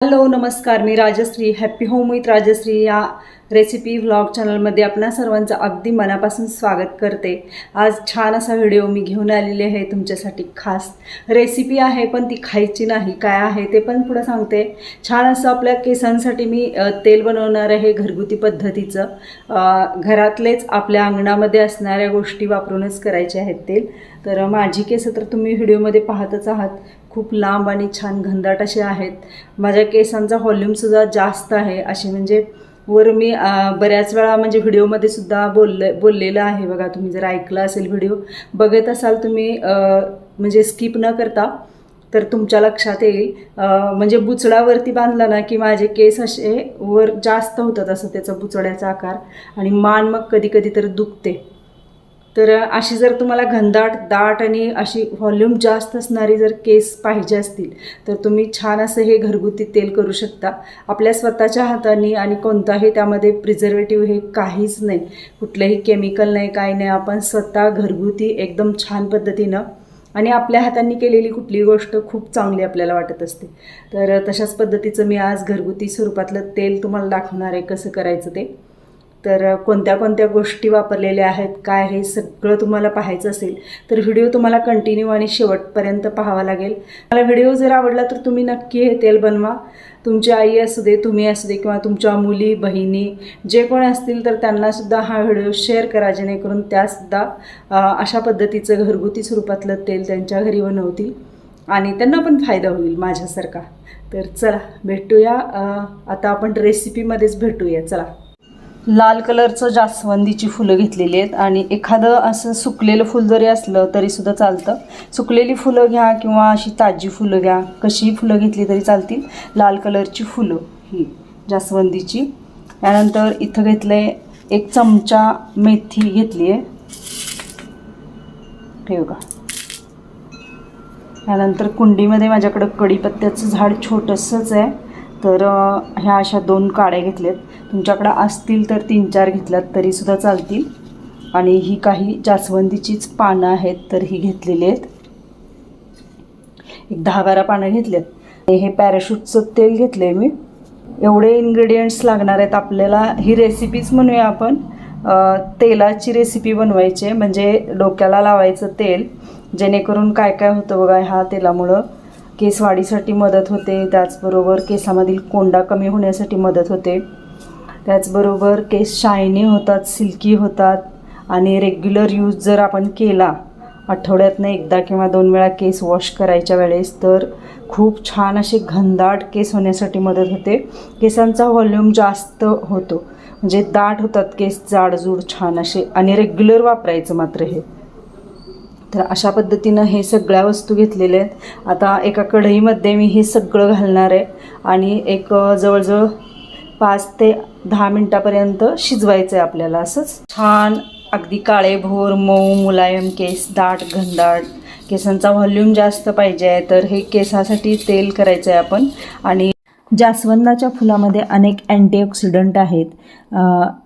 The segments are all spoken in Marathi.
हॅलो नमस्कार. मी Rajashree. Happy home with Rajashree या रेसिपी व्लॉग चॅनलमध्ये आपणा सर्वांचं अगदी मनापासून स्वागत करते. आज छान असा व्हिडिओ मी घेऊन आलेली आहे तुमच्यासाठी. खास रेसिपी आहे पण ती खायची नाही. काय आहे ते पण पुढं सांगते. छान असं आपल्या केसांसाठी मी तेल बनवणार आहे घरगुती पद्धतीचं. घरातलेच आपल्या अंगणामध्ये असणाऱ्या गोष्टी वापरूनच करायचे आहेत तेल. तर माझी केसं तर तुम्ही व्हिडिओमध्ये पाहतच आहात. खूप लांब आणि छान घनदाट असे आहेत. माझ्या केसांचा व्हॉल्यूमसुद्धा जास्त आहे. असे म्हणजे वर मी बऱ्याच वेळा म्हणजे व्हिडिओमध्ये सुद्धा बोलले बोललेलं आहे. बघा तुम्ही जर ऐकलं असेल व्हिडिओ बघत असाल तुम्ही म्हणजे स्किप न करता तर तुमच्या लक्षात येईल. म्हणजे बुचडावरती बांधला ना की माझे केस असे वर जास्त होतात असं त्याचा बुचड्याचा आकार आणि मान मग कधी कधी तर दुखते. तर अशी जर तुम्हाला घनदाट दाट आणि अशी व्हॉल्यूम जास्त असणारी जर केस पाहिजे असतील तर तुम्ही छान असं हे घरगुती तेल करू शकता. आपल्या स्वतःच्या हाताने आणि कोणताही त्यामध्ये प्रिझर्वेटिव्ह हे काहीच नाही. कुठलंही केमिकल नाही काही नाही. आपण स्वतः घरगुती एकदम छान पद्धतीनं आणि आपल्या हातांनी केलेली कुठलीही गोष्ट खूप चांगली आपल्याला वाटत असते. तर तशाच पद्धतीचं मी आज घरगुती स्वरूपातलं तेल तुम्हाला दाखवणार आहे कसं करायचं ते. तर कोणत्या कोणत्या गोष्टी वापरलेल्या आहेत काय हे सगळं तुम्हाला पाहायचं असेल तर व्हिडिओ तुम्हाला कंटिन्यू आणि शेवटपर्यंत पाहावा लागेल. मला व्हिडिओ जर आवडला तर तुम्ही नक्की हे तेल बनवा. तुमची आई असू दे तुम्ही असू दे किंवा तुमच्या मुली बहिणी जे कोण असतील तर त्यांनासुद्धा हा व्हिडिओ शेअर करा जेणेकरून त्यासुद्धा अशा पद्धतीचं घरगुती स्वरूपातलं तेल त्यांच्या घरी बनवतील आणि त्यांना पण फायदा होईल माझ्यासारखा. तर चला भेटूया आता आपण रेसिपीमध्येच भेटूया. चला. लाल कलरचं जास्वंदीची फुलं घेतलेली आहेत आणि एखादं असं सुकलेलं फुल जरी असलं तरीसुद्धा चालतं. सुकलेली फुलं घ्या किंवा अशी ताजी फुलं घ्या. कशीही फुलं घेतली तरी चालतील. लाल कलरची फुलं ही जास्वंदीची. त्यानंतर इथं घेतलं आहे एक चमचा मेथी घेतली आहे. ठेव का त्यानंतर कुंडीमध्ये माझ्याकडं कढीपत्त्याचं झाड छोटंसंच आहे. तर ह्या अशा दोन काड्या घेतल्यात. तुमच्याकडं असतील तर तीन चार घेतल्यात तरीसुद्धा चालतील. आणि ही काही जास्वंदीचीच पानं आहेत तर ही घेतलेली आहेत. एक दहा बारा पानं घेतलेत. आणि हे पॅराशूटचं तेल घेतलं आहे मी. एवढे इन्ग्रेडियंट्स लागणार आहेत आपल्याला. ही रेसिपीच म्हणूया आपण. तेलाची रेसिपी बनवायची आहे. म्हणजे डोक्याला लावायचं तेल. जेणेकरून काय काय होतं बघा ह्या तेलामुळं. केस वाढीसाठी मदत होते. त्याचबरोबर केसामधील कोंडा कमी होण्यासाठी मदत होते. त्याचबरोबर केस शायनी होतात सिल्की होतात आणि रेग्युलर यूज जर आपण केला आठवड्यातनं एकदा किंवा दोन वेळा केस वॉश करायच्या वेळेस तर खूप छान असे घनदाट केस होण्यासाठी मदत होते. केसांचा व्हॉल्यूम जास्त होतो. म्हणजे दाट होतात केस जाडजूड छान असे आणि रेग्युलर वापरायचं मात्र हे. तर अशा पद्धतीनं हे सगळ्या वस्तू घेतलेल्या आहेत. आता एका कढईमध्ये मी हे सगळं घालणार आहे आणि एक जवळजवळ पाच ते दहा मिनटापर्यंत शिजवायचं आहे आपल्याला असंच. छान अगदी काळे भोर मऊ मुलायम केस दाट घनदाट. केसांचा व्हॉल्यूम जास्त पाहिजे आहे तर हे केसासाठी तेल करायचं आहे आपण. आणि जास्वंदाच्या फुलामध्ये अनेक अँटीऑक्सिडंट आहेत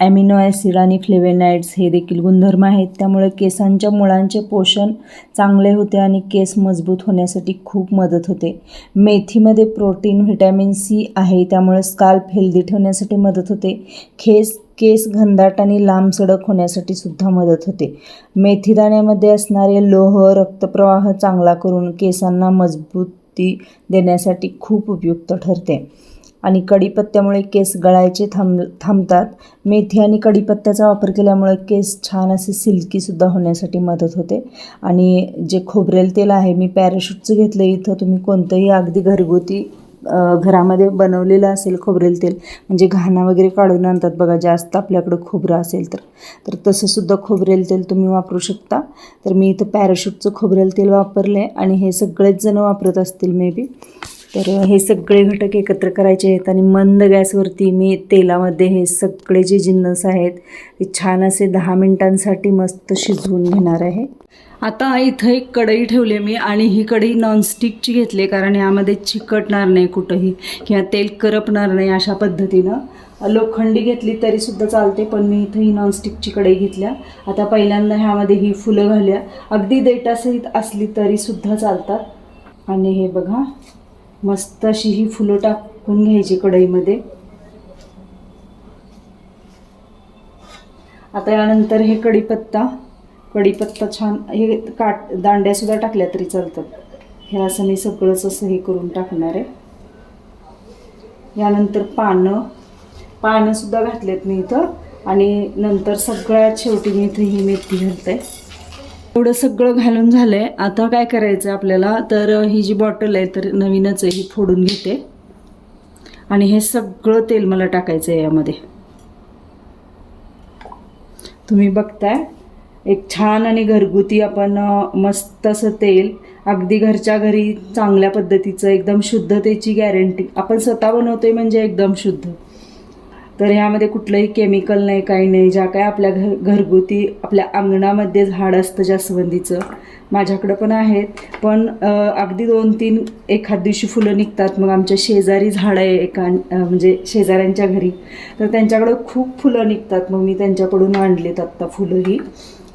ॲमिनो ॲसिड आणि फ्लेवेनाइड्स हे देखील गुणधर्म आहेत. त्यामुळे केसांच्या मुळांचे पोषण चांगले होते आणि केस मजबूत होण्यासाठी खूप मदत होते. मेथीमध्ये प्रोटीन व्हिटॅमिन सी आहे त्यामुळे स्काल्प हेल्दी ठेवण्यासाठी मदत होते. केस केस घनदाट आणि लांब सडक होण्यासाठी सुद्धा मदत होते. मेथीदाण्यामध्ये असणारे लोह रक्तप्रवाह चांगला करून केसांना मजबूत देण्यासाठी खूप उपयुक्त ठरते. आणि कढीपत्त्यामुळे केस गळायचे थांब थांबतात. मेथी आणि कढीपत्त्याचा वापर केल्यामुळे केस छान असे सिल्कीसुद्धा होण्यासाठी मदत होते. आणि जे खोबरेल तेल आहे मी पॅराशूटचं घेतलं इथं तुम्ही कोणतंही अगदी घरगुती घरामध्ये बनवलेलं असेल खोबरेल तेल म्हणजे घाणा वगैरे काढून आणतात बघा जास्त आपल्याकडं खोबरं असेल तर. तर तसंसुद्धा खोबरेल तेल तुम्ही वापरू शकता. तर मी इथं पॅराशूटचं खोबरेल तेल वापरलं आहे आणि हे सगळेच जणं वापरत असतील मे बी तर हे सगळे घटक एकत्र करायचे आहेत आणि मंद गॅसवरती मी तेलामध्ये हे सगळे जे जिन्नस आहेत ते छान असे दहा मिनटांसाठी मस्त शिजवून घेणार आहे. आता इथं एक कढई ठेवली मी आणि ही कढई नॉनस्टिकची घेतली कारण यामध्ये चिकटणार नाही कुठंही किंवा तेल करपणार नाही अशा पद्धतीनं. लोखंडी घेतली तरीसुद्धा चालते पण मी इथं ही नॉनस्टिकची कढई घेतल्या. आता पहिल्यांदा ह्यामध्ये ही फुलं घालूया. अगदी देटासहित असली तरीसुद्धा चालतात. आणि हे बघा मस्त अशी ही फुलं टाकून घ्यायची कढईमध्ये. आता यानंतर हे कढीपत्ता. कढीपत्ता छान हे काट दांड्यासुद्धा टाकल्या तरी चालतात. हे असं मी सगळंच असं हे करून टाकणार आहे. यानंतर पानं पानंसुद्धा घातलेत मी इथं. आणि नंतर सगळ्यात शेवटी मी इथं ही मेथी घालते. एवढं सगळं घालून झालं आहे आता काय करायचं आहे आपल्याला? तर ही जी बॉटल आहे तर नवीनच आहे ही फोडून घेते. आणि हे सगळं तेल मला टाकायचं आहे यामध्ये. तुम्ही बघताय. एक छान आणि घरगुती आपण मस्त असं तेल अगदी घरच्या घरी चांगल्या पद्धतीचं एकदम शुद्धतेची गॅरंटी आपण स्वतः बनवतोय म्हणजे एकदम शुद्ध. तर ह्यामध्ये कुठलंही केमिकल नाही काही नाही. ज्या काय आपल्या घर घरगुती आपल्या अंगणामध्ये झाड असतं जास्वंदीचं माझ्याकडं पण आहेत. पण अगदी दोन तीन एखाद दिवशी फुलं निघतात. मग आमच्या शेजारी झाड आहे एका म्हणजे शेजाऱ्यांच्या घरी. तर त्यांच्याकडं खूप फुलं निघतात. मग मी त्यांच्याकडून आणलेत आत्ता फुलं ही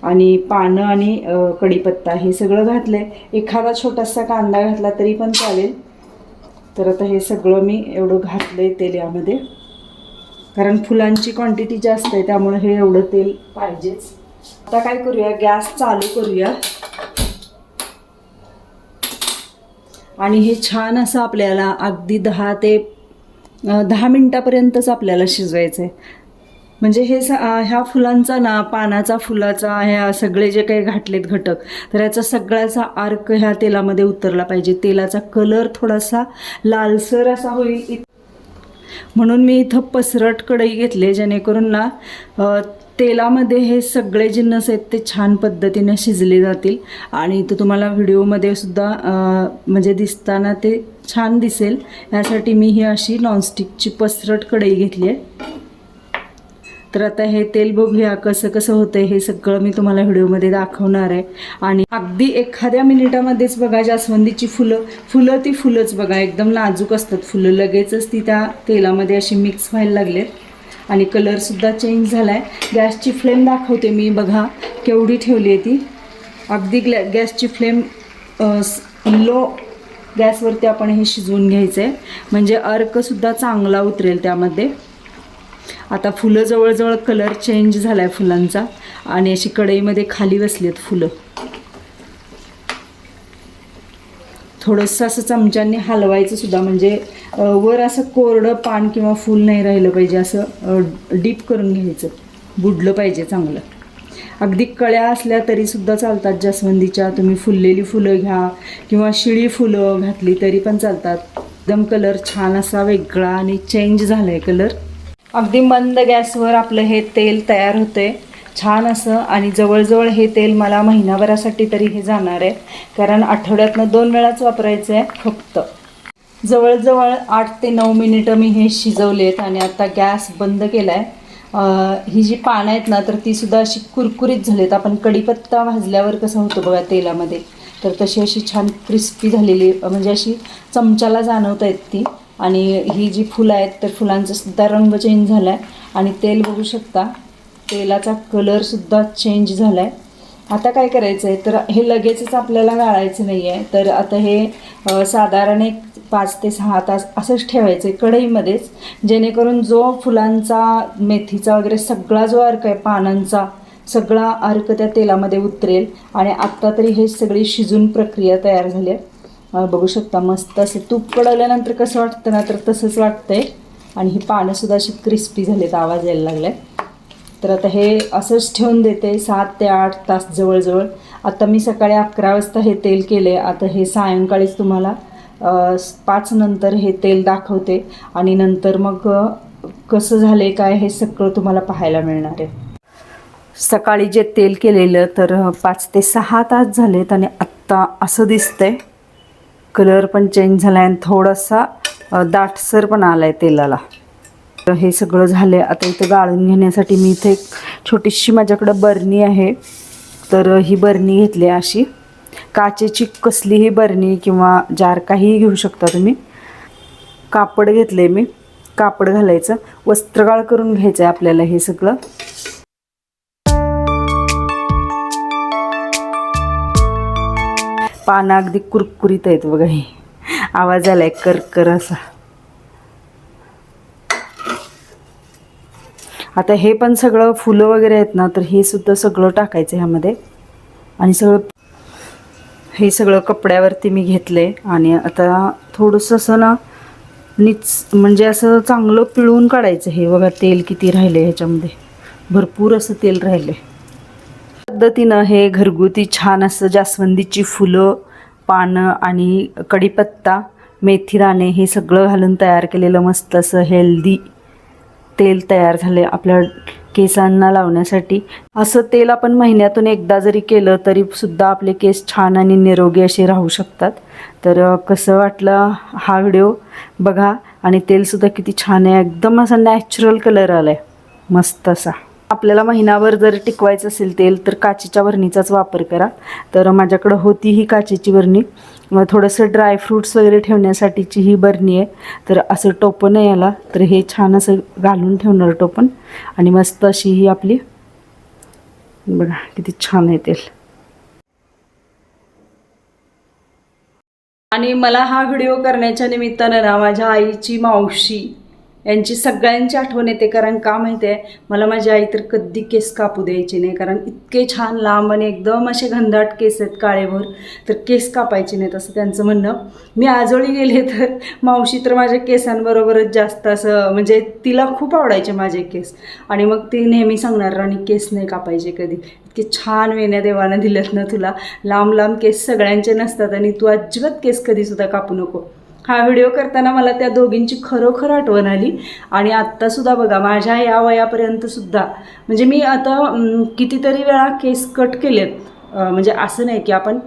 आणि पानं आणि कढीपत्ता हे सगळं घातलं आहे एखादा छोटासा कांदा घातला तरी पण चालेल. तर आता हे सगळं मी एवढं घातलं आहे तेल यामध्ये. कारण फुलांची क्वांटिटी जास्त आहे त्यामुळे हे एवढं तेल पाहिजेच. आता काय करूया? गॅस चालू करूया. आणि हे छान असं आपल्याला अगदी दहा ते दहा मिनटापर्यंतच आपल्याला शिजवायचं आहे म्हणजे हे ह्या फुलांचा ना पानाचा फुलाचा ह्या सगळे जे काही घातलेत घटक तर याचा सगळ्याचा अर्क ह्या तेलामध्ये उतरला पाहिजे. तेलाचा कलर थोडासा लालसर असा होईल. म्हणून मी इथं पसरट कढई घेतले जेणेकरून ना तेलामध्ये हे सगळे जिन्नस आहेत ते छान पद्धतीने शिजले जातील. आणि इथं तुम्हाला व्हिडिओमध्ये सुद्धा म्हणजे दिसताना ते छान दिसेल. यासाठी मी ही अशी नॉनस्टिकची पसरट कढई घेतली आहे. तर आता हे तेल बघूया कसं कसं होतंय हे सगळं मी तुम्हाला व्हिडिओमध्ये दाखवणार आहे. आणि अगदी एखाद्या मिनिटामध्येच बघा जास्वंदीची फुलं. फुलं ती फुलंच बघा एकदम नाजूक असतात फुलं. लगेचच ती त्या तेलामध्ये अशी मिक्स व्हायला लागलेत आणि कलरसुद्धा चेंज झाला आहे गॅसची फ्लेम दाखवते मी बघा केवढी ठेवली आहे ती. अगदी ग्लॅ गॅसची फ्लेम लो गॅसवरती आपण हे शिजवून घ्यायचं आहे म्हणजे अर्कसुद्धा चांगला उतरेल त्यामध्ये. आता फुलं जवळजवळ कलर चेंज झाला आहे फुलांचा. आणि अशी कढईमध्ये खाली बसली आहेत फुलं. थोडंसं असं चमच्यांनी हलवायचं सुद्धा म्हणजे वर असं कोरडं पान किंवा फूल नाही राहिलं पाहिजे असं डीप करून घ्यायचं. बुडलं पाहिजे चांगलं. अगदी कळ्या असल्या तरीसुद्धा चालतात जास्वंदीच्या. तुम्ही फुललेली फुलं घ्या किंवा शिळी फुलं घातली तरी पण चालतात. एकदम कलर छान असा वेगळा आणि चेंज झाला आहे कलर अगदी मंद गॅसवर आपलं हे तेल तयार होते छान असं आणि जवळजवळ हे तेल मला महिनाभरासाठी तरी हे जाणार आहे. कारण आठवड्यातनं दोन वेळाच वापरायचं आहे फक्त. जवळजवळ आठ ते नऊ मिनिटं मी हे शिजवलेत आणि आता गॅस बंद केला आहे ही जी पानं आहेत ना तर तीसुद्धा अशी कुरकुरीत झालीत. आपण कढीपत्ता भाजल्यावर कसं होतं बघा तेलामध्ये. तर तशी अशी छान क्रिस्पी झालेली म्हणजे अशी चमच्याला जाणवत आहेत ती. आणि ही जी फुलं आहेत तर फुलांचा सुद्धा रंग चेंज झाला आहे आणि तेल बघू शकता तेलाचा कलरसुद्धा चेंज झाला आहे आता काय करायचं आहे तर हे लगेचच आपल्याला गाळायचं नाही आहे तर आता हे साधारण एक पाच ते सहा तास असंच ठेवायचं आहे कढईमध्येच. जेणेकरून जो फुलांचा मेथीचा वगैरे सगळा जो अर्क आहे पानांचा सगळा अर्क त्या तेलामध्ये उतरेल. आणि आत्ता तरी हे सगळी शिजून प्रक्रिया तयार झाली आहे. बघू शकता मस्त असं तूप कडवल्यानंतर कसं वाटतं ना तर तसंच वाटतंय. आणि ही पानंसुद्धा अशी क्रिस्पी झालेत आवाज यायला लागलाय. तर आता हे असंच ठेवून देते सात ते आठ तास जवळजवळ. आता मी सकाळी अकरा वाजता हे तेल केले आता हे सायंकाळीच तुम्हाला पाच नंतर हे तेल दाखवते. आणि नंतर मग कसं झाले काय हे सगळं तुम्हाला पाहायला मिळणार आहे. सकाळी जे तेल केलेलं तर पाच ते सहा तास झालेत आणि आत्ता असं दिसतंय. कलर पण चेंज झाला आहे आणि थोडासा दाटसर पण आला आहे तेलाला. तर हे सगळं झालं आता इथं गाळून घेण्यासाठी मी इथे एक छोटीशी माझ्याकडं बरणी आहे. तर ही बरणी घेतली आहे अशी. काचेची कसलीही बरणी किंवा जार काहीही घेऊ शकता तुम्ही. कापड घेतले मी. कापड घालायचं. वस्त्रगाळ करून घ्यायचं आहे आपल्याला हे सगळं. पानं अगदी कुरकुरीत आहेत बघा हे. आवाज आलाय कर असा. आता हे पण सगळं फुलं वगैरे आहेत ना तर हे सुद्धा सगळं टाकायचं ह्यामध्ये. आणि सगळं हे सगळं कपड्यावरती मी घेतले. आणि आता थोडंसं असं ना निच म्हणजे असं चांगलं पिळून काढायचं हे. बघा तेल किती राहिले ह्याच्यामध्ये. भरपूर असं तेल राहिले. पद्धतीनं हे घरगुती छान असं जास्वंदीची फुलं पानं आणि कढीपत्ता मेथीदाणे हे सगळं घालून तयार केलेलं मस्त असं हेल्दी तेल तयार झाले आपल्या केसांना लावण्यासाठी. असं तेल आपण महिन्यातून एकदा जरी केलं तरी सुद्धा आपले केस छान आणि निरोगी असे राहू शकतात. तर कसं वाटलं हा व्हिडिओ बघा आणि तेलसुद्धा किती छान आहे. एकदम असा नॅचरल कलर आला आहे मस्त असा. आपल्याला महिनाभर जर टिकवायचं असेल तेल तर काचेच्या बरणीचाच वापर करा. तर माझ्याकडं होती ही काचेची बरणी मग थोडंसं ड्रायफ्रूट्स वगैरे ठेवण्यासाठीची ही बरणी आहे. तर असं टोपण आहे याला. तर हे छान असं घालून ठेवणार टोपण आणि मस्त अशी ही आपली बघा किती छान आहे तेल. आणि मला हा व्हिडिओ करण्याच्या निमित्तानं ना माझ्या आईची मावशी यांची सगळ्यांची आठवण येते कारण का माहिती आहे मला माझी आई तर कधी केस कापू द्यायची नाही कारण इतके छान लांब आणि एकदम असे घनदाट केस आहेत काळेभर तर केस कापायचे नाहीत असं त्यांचं म्हणणं. मी आजोळी गेले तर मावशी तर माझ्या केसांबरोबरच जास्त असं म्हणजे तिला खूप आवडायचे माझे केस. आणि मग ती नेहमी सांगणार राणी केस नाही कापायचे कधी. इतके छान वेण्या देवानं दिल्यात ना तुला. लांब लांब केस सगळ्यांचे नसतात आणि तू अजिबात केस कधीसुद्धा कापू नको. हा व्हिडिओ करताना मला त्या दोघींची खरोखर आठवण आली. आणि आत्तासुद्धा बघा माझ्या या वयापर्यंतसुद्धा म्हणजे मी आता कितीतरी वेळा केस कट केलेत. म्हणजे असं नाही की आपण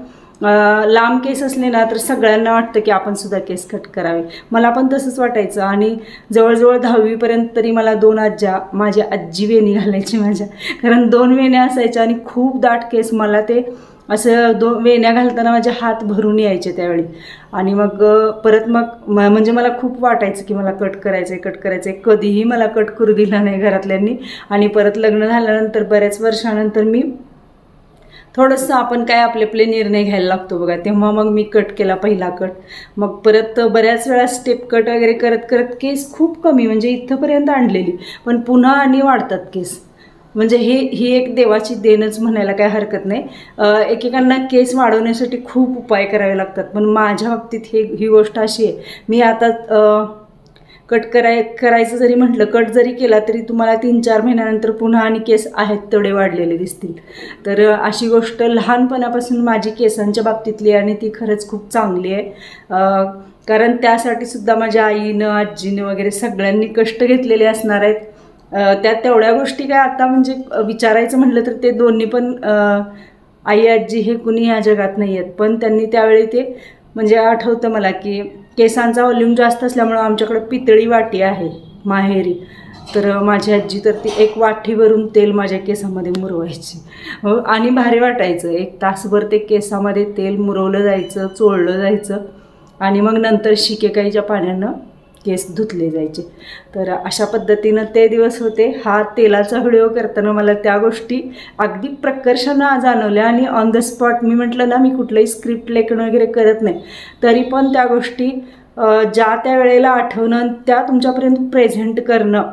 लांब केस असले ना तर सगळ्यांना वाटतं की आपण सुद्धा केस कट करावे. मला पण तसंच वाटायचं आणि जवळजवळ दहावीपर्यंत तरी मला दोन आज्ज्या माझ्या आजी वेणी घालायची माझ्या. कारण दोन वेण्या असायच्या आणि खूप दाट केस मला ते असं दो वेण्या घालताना माझे हात भरून यायचे त्यावेळी. आणि मग परत मग म- म्हणजे मला खूप वाटायचं की मला कट करायचं आहे कट करायचं आहे कधीही मला कट करू दिला नाही घरातल्यांनी. आणि परत लग्न झाल्यानंतर बऱ्याच वर्षानंतर मी थोडंसं आपण काय आपले आपले निर्णय घ्यायला लागतो बघा. तेव्हा मग मी कट केला पहिला कट मग परत बऱ्याच वेळा स्टेप कट वगैरे करत करत केस खूप कमी म्हणजे इथंपर्यंत आणलेली. पण पुन्हा आणि वाढतात केस म्हणजे हे ही एक देवाची देणच म्हणायला काय हरकत नाही. एकेकांना केस वाढवण्यासाठी खूप उपाय करावे लागतात. पण माझ्या बाबतीत हे ही गोष्ट अशी आहे. मी आता कट कराय करायचं जरी म्हटलं कट जरी केला तरी तुम्हाला तीन चार महिन्यानंतर पुन्हा आणि केस आहेत तेवढे वाढलेले दिसतील. तर अशी गोष्ट लहानपणापासून माझी केसांच्या बाबतीतली आणि ती खरंच खूप चांगली आहे. कारण त्यासाठी सुद्धा माझ्या आईनं आजीनं वगैरे सगळ्यांनी कष्ट घेतलेले असणार आहेत. त्या तेवढ्या गोष्टी काय आता म्हणजे विचारायचं म्हटलं तर ते दोन्ही पण आई आजी हे कुणी ह्या जगात नाही आहेत. पण त्यांनी त्यावेळी ते म्हणजे आठवतं मला की केसांचा व्हॉल्यूम जास्त असल्यामुळं आमच्याकडं पितळी वाटी आहे माहेरी. तर माझी आजी तर ती एक वाटीवरून तेल माझ्या केसामध्ये मुरवायची. आणि भारी वाटायचं. एक तासभर ते केसामध्ये तेल मुरवलं जायचं चोळलं जायचं. आणि मग नंतर शिकेकाईच्या पाण्यानं केस धुतले जायचे. तर अशा पद्धतीनं ते दिवस होते. हा तेलाचा व्हिडिओ करताना मला त्या गोष्टी अगदी प्रकर्षानं जाणवल्या आणि ऑन द स्पॉट मी म्हटलं ना मी कुठलंही स्क्रिप्ट लेखन वगैरे करत नाही. तरी पण त्या गोष्टी ज्या त्या वेळेला आठवणं त्या तुमच्यापर्यंत प्रेझेंट करणं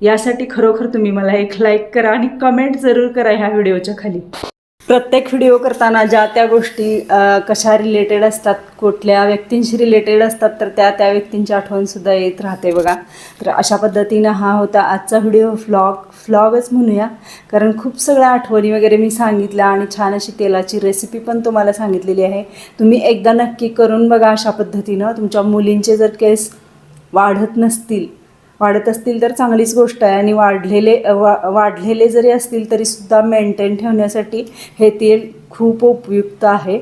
यासाठी खरोखर तुम्ही मला एक लाईक करा आणि कमेंट जरूर करा ह्या व्हिडिओच्या खाली. प्रत्येक व्हिडिओ करताना ज्या त्या गोष्टी कशा रिलेटेड असतात कुठल्या व्यक्तींशी रिलेटेड असतात तर त्या त्या व्यक्तींची आठवणसुद्धा येत राहते बघा. तर अशा पद्धतीनं हा होता आजचा व्हिडिओ फ्लॉग फ्लॉगच म्हणूया कारण खूप सगळ्या आठवणी वगैरे मी सांगितल्या आणि छान अशी तेलाची रेसिपी पण तुम्हाला सांगितलेली आहे. तुम्ही एकदा नक्की करून बघा अशा पद्धतीनं. तुमच्या मुलींचे जर केस वाढत नसतील वाढत असतील तर चांगलीच गोष्ट आहे. आणि वाढलेले वा वाढलेले जरी असतील तरीसुद्धा मेंटेन ठेवण्यासाठी हे तेल खूप उपयुक्त आहे.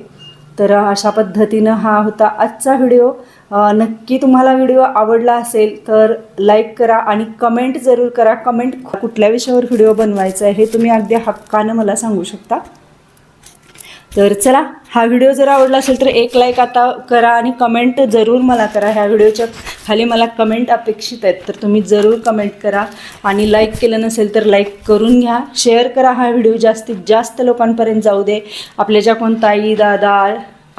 तर अशा पद्धतीनं हा होता आजचा व्हिडिओ. नक्की तुम्हाला व्हिडिओ आवडला असेल तर लाईक करा आणि कमेंट जरूर करा. कमेंट कुठल्या विषयावर व्हिडिओ बनवायचा आहे हे तुम्ही अगदी हक्कानं मला सांगू शकता. तर चला हा व्हिडिओ जर आवडला असेल तर एक लाईक आता करा आणि कमेंट जरूर मला करा. ह्या व्हिडिओच्या खाली मला कमेंट अपेक्षित आहेत तर तुम्ही जरूर कमेंट करा. आणि लाईक केलं नसेल तर लाईक करून घ्या. शेअर करा हा व्हिडिओ जास्तीत जास्त लोकांपर्यंत जाऊ दे. आपल्या ज्या कोण ताई दादा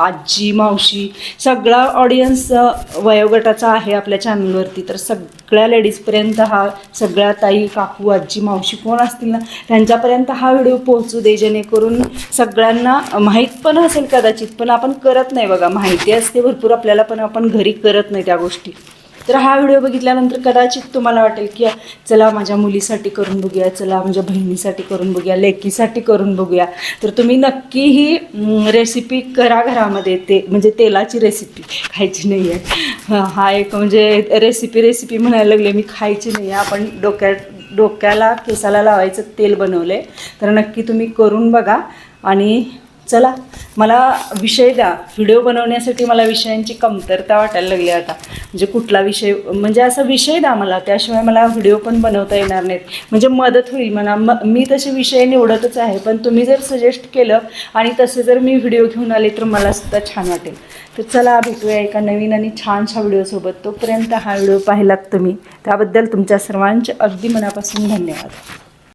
आजी मावशी सगळा ऑडियन्स वयोगटाचा आहे आपल्या चॅनलवरती तर सगळ्या लेडीजपर्यंत हा सगळ्या ताई काकू आजी मावशी कोण असतील ना त्यांच्यापर्यंत हा व्हिडिओ पोहोचू दे जेणेकरून सगळ्यांना माहीत पण असेल कदाचित पण आपण करत नाही बघा. माहिती असते भरपूर आपल्याला पण आपण घरी करत नाही त्या गोष्टी. तर हा व्हिडिओ बघितल्यानंतर कदाचित तुम्हाला वाटेल की चला माझ्या मुलीसाठी करून बघूया चला माझ्या बहिणीसाठी करून बघूया लेकीसाठी करून बघूया. तर तुम्ही नक्की ही रेसिपी करा घरामध्ये. ते म्हणजे तेलाची रेसिपी खायची नाही आहे. हा एक म्हणजे रेसिपी रेसिपी म्हणायला लागले मी खायची नाही आहे. आपण डोक्यात डोक्याला केसाला लावायचं तेल बनवलं आहे तर नक्की तुम्ही करून बघा. आणि चला मला विषय द्या. व्हिडिओ बनवण्यासाठी मला विषयांची कमतरता वाटायला लागली आता. म्हणजे कुठला विषय म्हणजे असा विषय द्या मला त्याशिवाय मला व्हिडिओ पण बनवता येणार नाहीत. म्हणजे मदत होईल मला म मी तसे विषय निवडतच आहे पण तुम्ही जर सजेस्ट केलं आणि तसे जर मी व्हिडिओ घेऊन आले तर मला सुद्धा छान वाटेल. तर चला भेटूया एका नवीन आणि छानशा व्हिडिओसोबत. तोपर्यंत हा व्हिडिओ पाहिलात तुम्ही. त्याबद्दल तुमच्या सर्वांचे अगदी मनापासून धन्यवाद.